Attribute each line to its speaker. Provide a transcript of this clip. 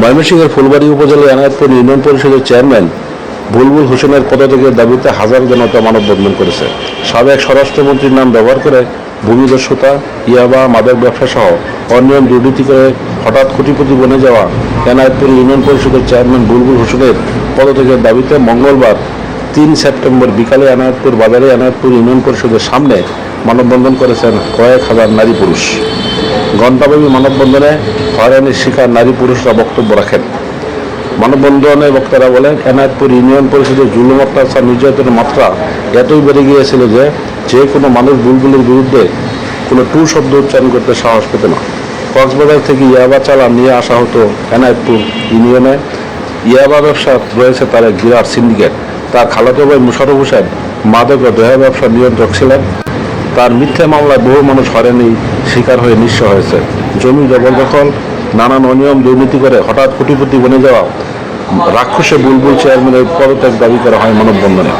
Speaker 1: ময়মনসিংহের ফুলবাড়ি উপজেলা এনায়তপুর ইউনিয়ন পরিষদের চেয়ারম্যান বুলবুল হোসেনের পদত্যাগের দাবিতে হাজার জনতা মানববন্ধন করেছে। সাবেক স্বরাষ্ট্রমন্ত্রীর নাম ব্যবহার করে ভূমিদস্যুতা, ইয়াবা, মাদক ব্যবসা সহ অনিয়ম দুর্নীতি করে হঠাৎ কোটিপতি বনে যাওয়া এনায়তপুর ইউনিয়ন পরিষদের চেয়ারম্যান বুলবুল হোসেনের পদত্যাগের দাবিতে মঙ্গলবার তিন সেপ্টেম্বর বিকালে এনায়তপুর বাজারে এনায়তপুর ইউনিয়ন পরিষদের সামনে মানববন্ধন করেছেন কয়েক হাজার নারী পুরুষ। ঘণ্টাব্যাপী মানববন্ধনে হয়রানির শিকার নারী পুরুষরা বক্তব্য রাখেন। মানববন্ধনে বক্তারা বলেন এনায়তপুর ইউনিয়ন পরিষদের জুলুম, অত্যাচার, নির্যাতনের মাত্রা এতই বেড়ে গিয়েছিল যে যে কোনো মানুষ বুলবুলের বিরুদ্ধে কোনো টু শব্দ উচ্চারণ করতে সাহস পেত না। কক্সবাজার থেকে ইয়াবা চালান নিয়ে আসা হতো এনায়তপুর ইউনিয়নে। ইয়াবা ব্যবসা রয়েছে তার এক বিরাট সিন্ডিকেট। তার খালাতো ভাই মুশারফ হোসেন মাদক ও দেহ ব্যবসার নিয়ন্ত্রক ছিলেন। তার মিথ্যা মামলায় বহু মানুষ হরেনি শিকার হয়ে নিঃস্ব হয়েছে। জমি জবরদখল নানান অনিয়ম দুর্নীতি করে হঠাৎ কোটিপতি বনে যাওয়া রাক্ষসে বুলবুল চেয়ারম্যানের পদত্যাগ দাবি করা হয় মানববন্ধনে।